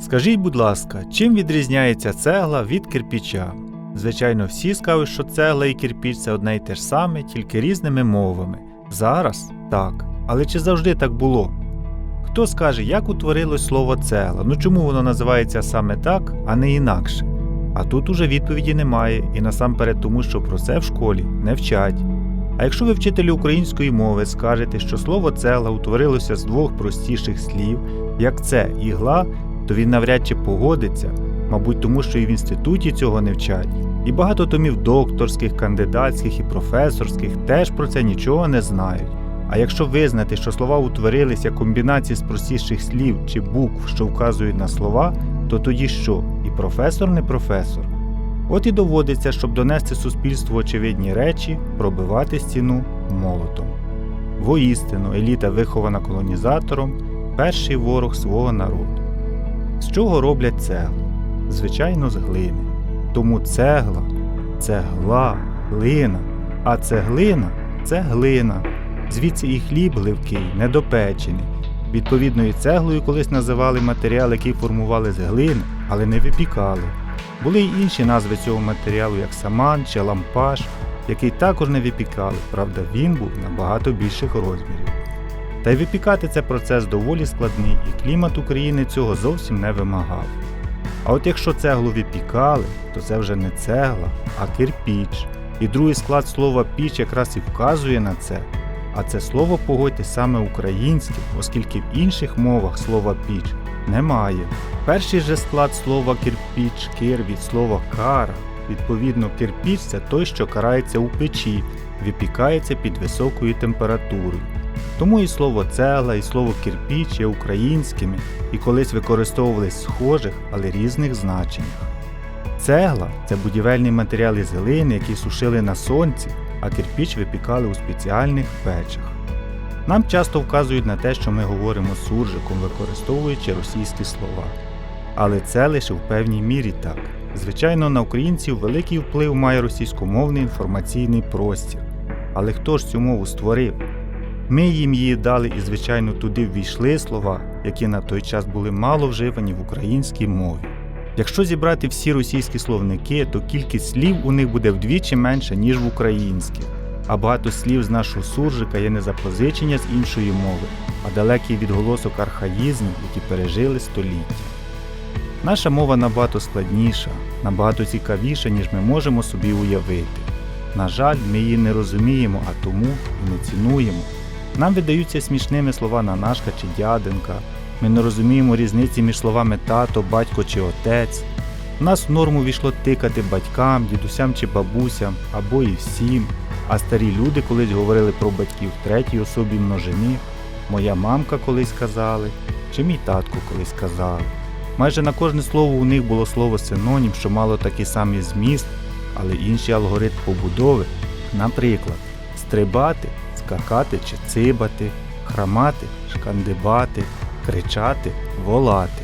Скажіть, будь ласка, чим відрізняється цегла від кирпіча? Звичайно, всі скажуть, що цегла і кирпіч це одне й те ж саме, тільки різними мовами. Зараз так. Але чи завжди так було? Хто скаже, як утворилось слово цегла? Ну чому воно називається саме так, а не інакше? А тут уже відповіді немає, і насамперед тому, що про це в школі не вчать. А якщо ви вчителі української мови скажете, що слово цегла утворилося з двох простіших слів, як це ігла, то він навряд чи погодиться, мабуть, тому що і в інституті цього не вчать. І багато томів докторських, кандидатських і професорських теж про це нічого не знають. А якщо визнати, що слова утворилися комбінації з простіших слів чи букв, що вказують на слова, то тоді що? І професор не професор. От і доводиться, щоб донести суспільству очевидні речі, пробивати стіну молотом. Воістину, еліта, вихована колонізатором, перший ворог свого народу. З чого роблять цеглу? Звичайно, з глини. Тому цегла це глина, а цеглина це глина. Звідси і хліб гливкий, недопечений. Відповідною цеглою колись називали матеріал, який формували з глини, але не випікали. Були й інші назви цього матеріалу, як саман чи лампаш, який також не випікали, правда, він був набагато більших розмірів. Та й випікати це процес доволі складний, і клімат України цього зовсім не вимагав. А от якщо цеглу випікали, то це вже не цегла, а кирпіч. І другий склад слова піч якраз і вказує на це. А це слово погодьте саме українське, оскільки в інших мовах слова піч немає. Перший же склад слова кирпіч, кир від слова кара. Відповідно, кирпіч це той, що карається у печі, випікається під високою температурою. Тому і слово цегла, і слово кирпіч є українськими і колись використовувались в схожих, але різних значеннях. Цегла це будівельний матеріал із глини, який сушили на сонці, а кирпіч випікали у спеціальних печах. Нам часто вказують на те, що ми говоримо суржиком, використовуючи російські слова. Але це лише в певній мірі так. Звичайно, на українців великий вплив має російськомовний інформаційний простір. Але хто ж цю мову створив? Ми їм її дали і, звичайно, туди ввійшли слова, які на той час були мало вживані в українській мові. Якщо зібрати всі російські словники, то кількість слів у них буде вдвічі менша, ніж в українських. А багато слів з нашого суржика є не запозичення з іншої мови, а далекий відголосок архаїзмів, які пережили століття. Наша мова набагато складніша, набагато цікавіша, ніж ми можемо собі уявити. На жаль, ми її не розуміємо, а тому і не цінуємо. Нам видаються смішними слова нанашка чи дяденка. Ми не розуміємо різниці між словами тато, батько чи отець. У нас в норму війшло тикати батькам, дідусям чи бабусям або і всім. А старі люди колись говорили про батьків третій особі множини. Моя мамка колись казали, чи мій татко колись казав. Майже на кожне слово у них було слово синонім, що мало такий самий зміст, але інший алгоритм побудови. Наприклад, стрибати, скакати чи цибати, храмати, шкандибати, кричати, волати.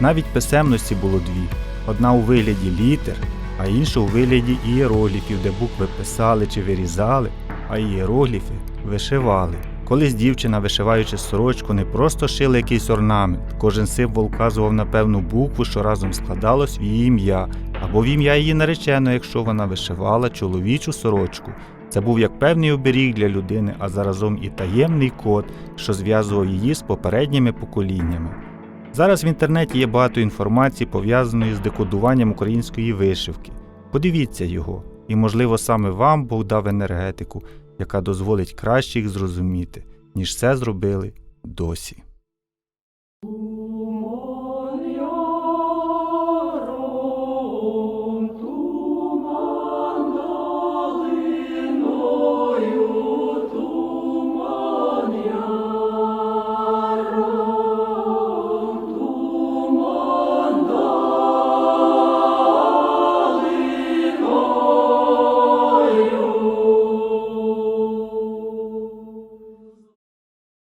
Навіть писемності було дві: одна у вигляді літер, а інша у вигляді ієрогліфів, де букви писали чи вирізали, а ієрогліфи вишивали. Колись дівчина, вишиваючи сорочку, не просто шила якийсь орнамент, кожен символ вказував на певну букву, що разом складалось в її ім'я, або в ім'я її нареченої, якщо вона вишивала чоловічу сорочку. Це був як певний оберіг для людини, а заразом і таємний код, що зв'язував її з попередніми поколіннями. Зараз в інтернеті є багато інформації, пов'язаної з декодуванням української вишивки. Подивіться його, і, можливо, саме вам Бог дав енергетику, яка дозволить краще їх зрозуміти, ніж це зробили досі.